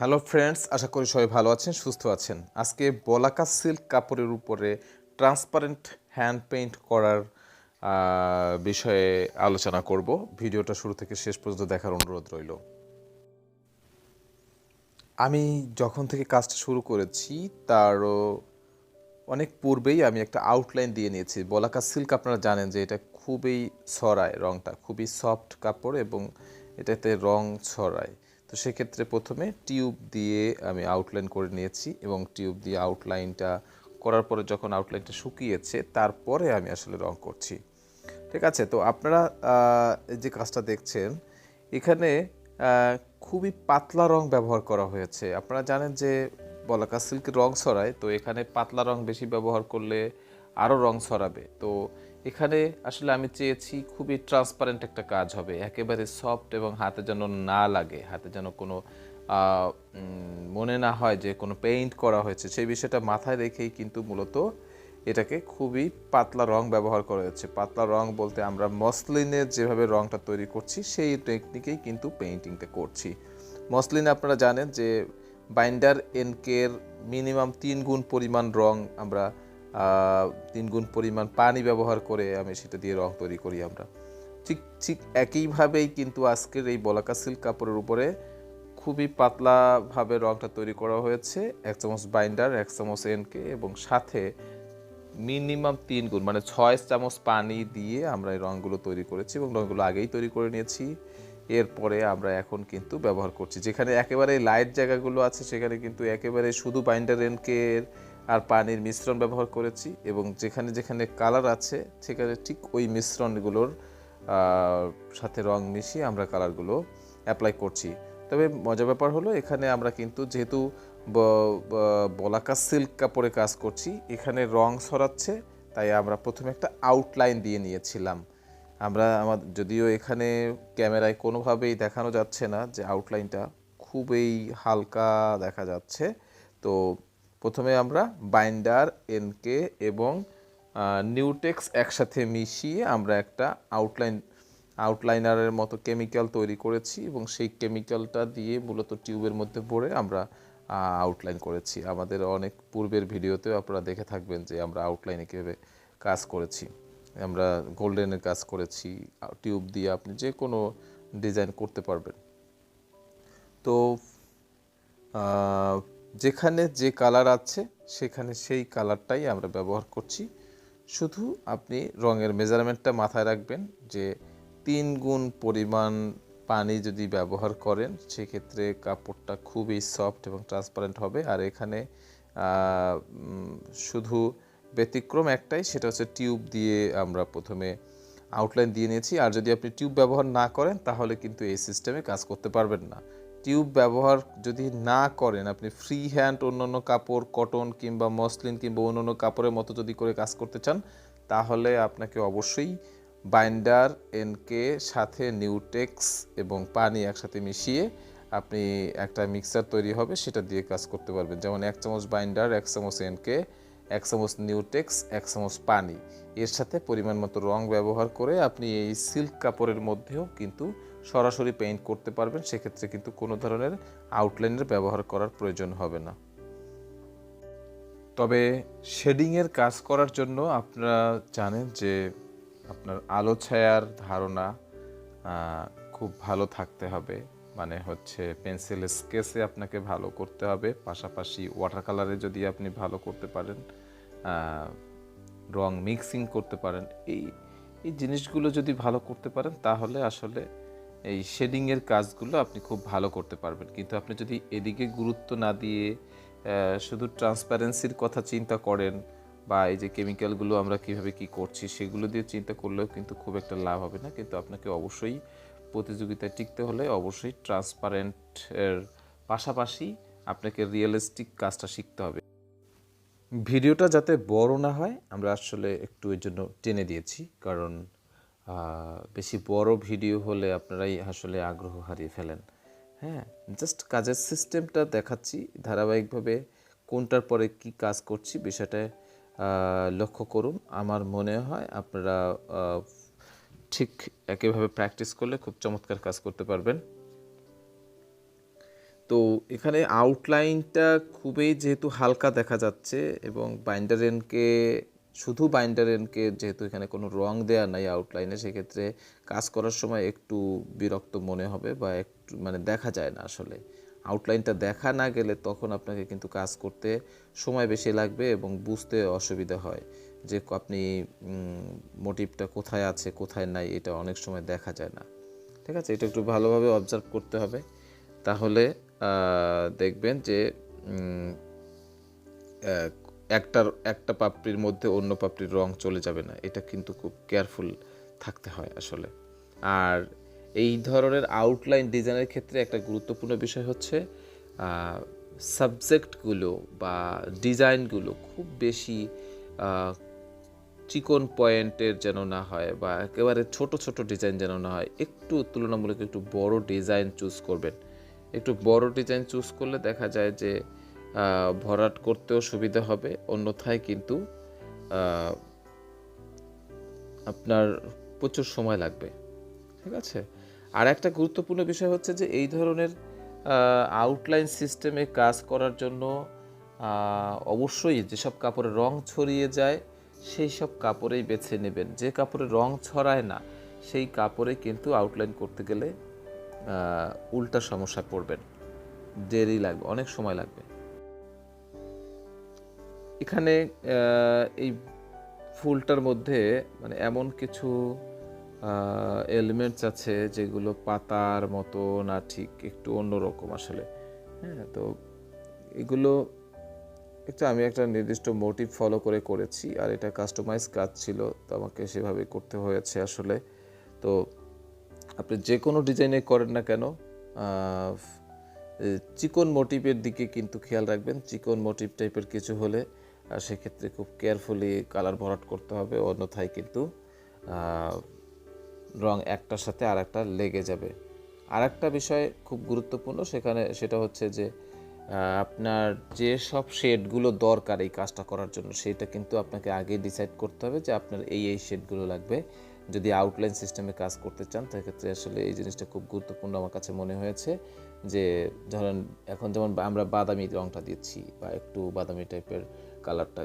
Hello friends আশা করি সবাই ভালো আছেন, সুস্থ আছেন। আজকে বলাকা সিল্ক কাপড়ের উপরে ট্রান্সপারেন্ট হ্যান্ড পেইন্ট করার বিষয়ে আলোচনা করব। ভিডিওটা শুরু থেকে শেষ পর্যন্ত দেখার অনুরোধ রইল। আমি যখন থেকে কাজটা শুরু করেছি, তারও অনেক পূর্বেই আমি একটা আউটলাইন দিয়ে নিয়েছি। বলাকা সিল্ক আপনারা জানেন যে এটা খুবই ছড়ায় রংটা, খুবই সফট কাপড় এবং এটাতে রং ছড়ায়। তো সেক্ষেত্রে প্রথমে টিউব দিয়ে আমি আউটলাইন করে নিয়েছি এবং টিউব দিয়ে আউটলাইনটা করার পরে যখন আউটলাইনটা শুকিয়েছে, তারপরে আমি আসলে রং করছি। ঠিক আছে? তো আপনারা যে কাজটা দেখছেন, এখানে খুবই পাতলা রং ব্যবহার করা হয়েছে। আপনারা জানেন যে বলাকা সিল্কের রং ছড়ায়, তো এখানে পাতলা রং বেশি ব্যবহার করলে আরও রং ছড়াবে। তো এখানে আসলে আমি চেয়েছি খুবই ট্রান্সপারেন্ট একটা কাজ হবে। একেবারে সফট এবং হাতে যেন না লাগে, হাতে যেন কোনো মনে না হয় যে কোনো পেইন্ট করা হয়েছে। সেই বিষয়টা মাথায় রেখেই কিন্তু মূলত এটাকে খুবই পাতলা রং ব্যবহার করা হচ্ছে পাতলা রং বলতে আমরা মসলিনের যেভাবে রংটা তৈরি করছি, সেই টেকনিকেই কিন্তু পেইন্টিংটা করছি। মসলিন আপনারা জানেন যে বাইন্ডার এনকের মিনিমাম তিন গুণ পরিমাণ রং আমরা আহ, তিন গুণ পরিমাণ পানি ব্যবহার করে আমি সেটা দিয়ে রং তৈরি করি আমরা। ঠিক ঠিক একইভাবেই কিন্তু আজকের এই বলাকা সিল্ক কাপড়ের উপরে খুবই পাতলাভাবে রংটা তৈরি করা হয়েছে। এক চামচ বাইন্ডার এক চামচ এনকে এবং সাথে মিনিমাম তিন গুণ মানে ছয় চামচ পানি দিয়ে আমরা এই রঙগুলো তৈরি করেছি এবং রঙগুলো আগেই তৈরি করে নিয়েছি। এরপরে আমরা এখন কিন্তু ব্যবহার করছি। যেখানে একেবারে লাইট জায়গাগুলো আছে সেখানে কিন্তু একেবারে শুধু বাইন্ডার এনকের আর পানির মিশ্রণ ব্যবহার করেছি এবং যেখানে যেখানে কালার আছে, সেখানে ঠিক ওই মিশ্রণগুলোর সাথে রং মিশিয়ে আমরা কালারগুলো অ্যাপ্লাই করছি। তবে মজা ব্যাপার হলো, এখানে আমরা কিন্তু যেহেতু বলাকা সিল্ক কাপড়ে কাজ করছি, এখানে রং সরাচ্ছে, তাই আমরা প্রথমে একটা আউটলাইন দিয়ে নিয়েছিলাম। আমরা আমার, যদিও এখানে ক্যামেরায় কোনোভাবেই দেখানো যাচ্ছে না যে আউটলাইনটা খুবই হালকা দেখা যাচ্ছে। তো প্রথমে আমরা বাইন্ডার এনকে এবং নিউটেক্স একসাথে মিশিয়ে আমরা একটা আউটলাইন আউটলাইনারের মতো কেমিক্যাল তৈরি করেছি এবং সেই কেমিক্যালটা দিয়ে মূলত টিউবের মধ্যে পড়ে আমরা আউটলাইন করেছি। আমাদের অনেক পূর্বের ভিডিওতেও আপনারা দেখে থাকবেন যে আমরা আউটলাইনে কীভাবে কাজ করেছি। আমরা গোল্ডেনের কাজ করেছি টিউব দিয়ে আপনি যে কোনো ডিজাইন করতে পারবেন। তো যেখানে যে কালার আছে, সেখানে সেই কালারটাই আমরা ব্যবহার করছি। শুধু আপনি রঙের মেজারমেন্টটা মাথায় রাখবেন যে তিন গুণ পরিমাণ পানি যদি ব্যবহার করেন, সেক্ষেত্রে কাপড়টা খুবই সফট এবং ট্রান্সপারেন্ট হবে। আর এখানে শুধু ব্যতিক্রম একটাই, সেটা হচ্ছে টিউব দিয়ে আমরা প্রথমে আউটলাইন দিয়ে নিয়েছি। আর যদি আপনি টিউব ব্যবহার না করেন, তাহলে কিন্তু এই সিস্টেমে কাজ করতে পারবেন না। টিউব ব্যবহার যদি না করেন, আপনি ফ্রি হ্যান্ড অন্যান্য কাপড় কটন কিংবা মসলিন কিংবা অন্যান্য কাপড়ের মতো যদি করে কাজ করতে চান, তাহলে আপনাকে অবশ্যই বাইন্ডার এনকে সাথে নিউটেক্স এবং পানি একসাথে মিশিয়ে আপনি একটা মিক্সার তৈরি হবে, সেটা দিয়ে কাজ করতে পারবেন। যেমন এক চামচ বাইন্ডার এক চামচ এনকে এক চামচ নিউটেক্স, এক চামচ পানি। এর সাথে পরিমাণ মতো রং ব্যবহার করে আপনি এই সিল্ক কাপড়ের মধ্যেও কিন্তু সরাসরি পেইন্ট করতে পারবেন। সেক্ষেত্রে কিন্তু কোনো ধরনের আউটলাইনের ব্যবহার করার প্রয়োজন হবে না। তবে শেডিংয়ের কাজ করার জন্য আপনারা জানেন যে আপনার আলো ছায়ার ধারণা খুব ভালো থাকতে হবে। মানে হচ্ছে পেন্সিল স্কেচে আপনাকে ভালো করতে হবে। পাশাপাশি ওয়াটার কালারে যদি আপনি ভালো করতে পারেন রং মিক্সিং করতে পারেন, এই এই জিনিসগুলো যদি ভালো করতে পারেন, তাহলে আসলে এই শেডিংয়ের কাজগুলো আপনি খুব ভালো করতে পারবেন। কিন্তু আপনি যদি এদিকে গুরুত্ব না দিয়ে শুধু ট্রান্সপারেন্সির কথা চিন্তা করেন বা এই যে কেমিক্যালগুলো আমরা কীভাবে কি করছি, সেগুলো দিয়ে চিন্তা করলেও কিন্তু খুব একটা লাভ হবে না। কিন্তু আপনাকে অবশ্যই প্রতিযোগিতায় টিকতে হলে অবশ্যই ট্রান্সপারেন্টের পাশাপাশি আপনাকে রিয়েলিস্টিক কাজটা শিখতে হবে। ভিডিওটা যাতে বড় না হয়, আমরা আসলে একটু এর জন্য টেনে দিয়েছি। কারণ বেশি বড় ভিডিও হলে আপনারাই আসলে আগ্রহ হারিয়ে ফেলেন। হ্যাঁ জাস্ট কাজের সিস্টেমটা দেখাচ্ছি, ধারাবাহিকভাবে কোনটার পরে কি কাজ করছি, বিষয়টা লক্ষ্য করুন। আমার মনে হয় আপনারা ঠিক একইভাবে প্র্যাকটিস করলে খুব চমৎকার কাজ করতে পারবেন। তো এখানে আউটলাইনটা খুবই যেহেতু হালকা দেখা যাচ্ছে এবং বাইন্ডারেনকে শুধু বাইন্ডারেনকে যেহেতু এখানে কোনো রং দেওয়া নাই আউটলাইনে সেক্ষেত্রে কাজ করার সময় একটু বিরক্ত মনে হবে বা একটু মানে দেখা যায় না আসলে। আউটলাইনটা দেখা না গেলে তখন আপনাকে কিন্তু কাজ করতে সময় বেশি লাগবে এবং বুঝতে অসুবিধা হয়। যে আপনি মোটিভটা কোথায় আছে, কোথায় নাই, এটা অনেক সময় দেখা যায় না। ঠিক আছে? এটা একটু ভালোভাবে অবজার্ভ করতে হবে। তাহলে দেখবেন যে একটার, একটা পাপড়ির মধ্যে অন্য পাপড়ির রং চলে যাবে না। এটা কিন্তু খুব কেয়ারফুল থাকতে হয় আসলে। আর এই ধরনের আউটলাইন ডিজাইনের ক্ষেত্রে একটা গুরুত্বপূর্ণ বিষয় হচ্ছে সাবজেক্টগুলো বা ডিজাইনগুলো খুব বেশি চিকন পয়েন্টের যেন না হয় বা একেবারে ছোট ছোট ডিজাইন যেন না হয়, একটু তুলনামূলক একটু বড় ডিজাইন চুজ করবেন। একটু বড় ডিজাইন চুজ করলে দেখা যায় যে ভরাট করতেও সুবিধা হবে, অন্যথায় কিন্তু আপনার প্রচুর সময় লাগবে। ঠিক আছে? আর একটা গুরুত্বপূর্ণ বিষয় হচ্ছে যে, এই ধরনের আউটলাইন সিস্টেমে কাজ করার জন্য অবশ্যই যেসব কাপড়ে রং ছড়িয়ে যায় সেই সব কাপড়েই বেছে নেবেন। যে কাপড়ে রং ছড়ায় না, সেই কাপড়ে কিন্তু আউটলাইন করতে গেলে উল্টা সমস্যায় পড়বেন। দেরি লাগবে, অনেক সময় লাগবে। এখানে এই ফুলটার মধ্যে মানে এমন কিছু এলিমেন্টস আছে যেগুলো পাতার মতো না ঠিক একটু অন্যরকম আসলে। হ্যাঁ তো এগুলো একটা আমি একটা নির্দিষ্ট মোটিভ ফলো করে করেছি, আর এটা কাস্টমাইজ কাজ ছিল, তো আমাকে সেভাবে করতে হয়েছে আসলে। তো আপনি যে কোনো ডিজাইনে করেন না কেন চিকন মোটিভের দিকে কিন্তু খেয়াল রাখবেন। চিকন মোটিভ টাইপের কিছু হলে সেক্ষেত্রে খুব কেয়ারফুলি কালার ভরাট করতে হবে, অন্যথায় কিন্তু রং একটার সাথে আর একটা লেগে যাবে। আর একটা বিষয় খুব গুরুত্বপূর্ণ, সেখানে সেটা হচ্ছে যে আপনার যে সব শেডগুলো দরকার এই কাজটা করার জন্য সেটা কিন্তু আপনাকে আগে ডিসাইড করতে হবে যে আপনার এই এই শেডগুলো লাগবে। যদি আউটলাইন সিস্টেমে কাজ করতে চান, সেক্ষেত্রে আসলে এই জিনিসটা খুব গুরুত্বপূর্ণ আমার কাছে মনে হয়েছে যে, ধরেন এখন যেমন আমরা বাদামি রংটা দিচ্ছি বা একটু বাদামি টাইপের কালারটা,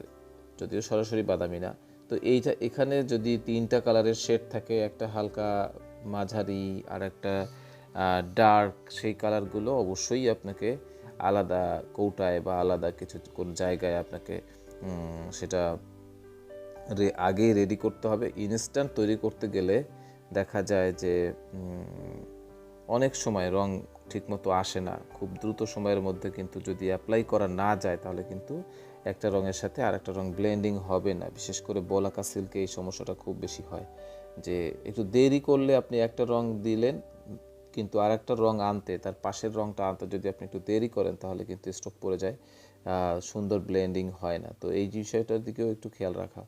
যদিও সরাসরি বাদামি না। তো এইটা, এখানে যদি তিনটা কালারের শেড থাকে, একটা হালকা মাঝারি আর একটা ডার্ক সেই কালারগুলো অবশ্যই আপনাকে আলাদা কৌটায় বা আলাদা কিছু কোন জায়গায় আপনাকে সেটা আগেই রেডি করতে হবে। ইনস্ট্যান্ট তৈরি করতে গেলে দেখা যায় যে অনেক সময় রং ঠিকমতো আসে না। খুব দ্রুত সময়ের মধ্যে কিন্তু যদি অ্যাপ্লাই করা না যায়, তাহলে কিন্তু একটা রঙের সাথে আর একটা রং ব্লেন্ডিং হবে না। বিশেষ করে বলাকা সিল্কে এই সমস্যাটা খুব বেশি হয় যে, একটু দেরি করলে আপনি একটা রং দিলেন কিন্তু আর একটা রং আনতে, তার পাশের রংটা আনতে যদি আপনি একটু দেরি করেন, তাহলে কিন্তু স্টক পড়ে যায়। সুন্দর ব্লেন্ডিং হয় না। তো এই বিষয়টার দিকেও একটু খেয়াল রাখা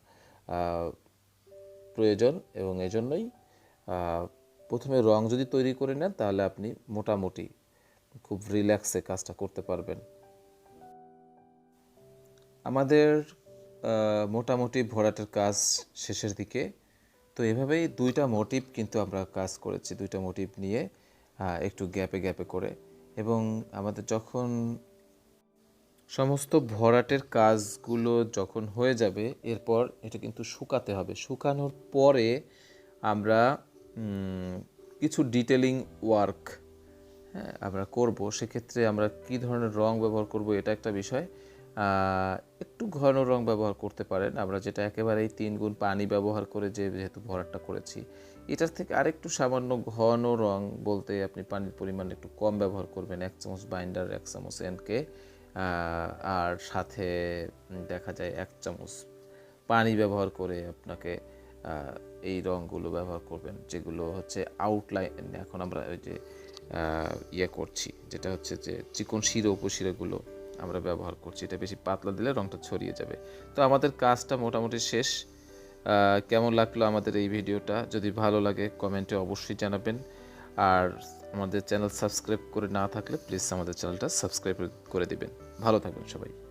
প্রয়োজন এবং এজন্যই প্রথমে রং যদি তৈরি করে নেন, তাহলে আপনি মোটামুটি খুব রিল্যাক্সে কাজটা করতে পারবেন। আমাদের মোটামুটি ভরাটের কাজ শেষের দিকে। তো এভাবেই দুইটা মোটিভ কিন্তু আমরা কাজ করেছি। দুইটা মোটিভ নিয়ে একটু গ্যাপে গ্যাপে করে। এবং আমাদের যখন সমস্ত ভরাটের কাজগুলো যখন হয়ে যাবে, এরপর এটা কিন্তু শুকাতে হবে। শুকানোর পরে আমরা কিছু ডিটেলিং ওয়ার্ক হ্যাঁ আমরা করব। সেক্ষেত্রে আমরা কি ধরনের রং ব্যবহার করব এটা একটা বিষয়। একটু ঘন রং ব্যবহার করতে পারেন। আমরা যেটা একেবারেই তিন গুণ পানি ব্যবহার করে যে যেহেতু ভরাটটা করেছি। এটার থেকে আরেকটু সামান্য ঘন রং বলতে আপনি পানির পরিমাণ একটু কম ব্যবহার করবেন, এক চামচ বাইন্ডার এক চামচ এনকে আর সাথে দেখা যায় এক চামচ পানি ব্যবহার করে আপনাকে এই রঙগুলো ব্যবহার করবেন, যেগুলো হচ্ছে আউটলাইন এখন আমরা ওই যে ইয়ে করছি, যেটা হচ্ছে যে চিকন শিরো উপশিরোগুলো আমরা ব্যবহার করছি, এটা বেশি পাতলা দিলে রঙটা ছড়িয়ে যাবে। তো আমাদের কাজটা মোটামুটি শেষ। কেমন লাগল আমাদের এই ভিডিওটা? যদি ভালো লাগে, কমেন্টে অবশ্যই জানাবেন। আর আমাদের চ্যানেল সাবস্ক্রাইব করে না থাকলে, প্লিজ আমাদের চ্যানেলটা সাবস্ক্রাইব করে দিবেন। ভালো থাকবেন সবাই।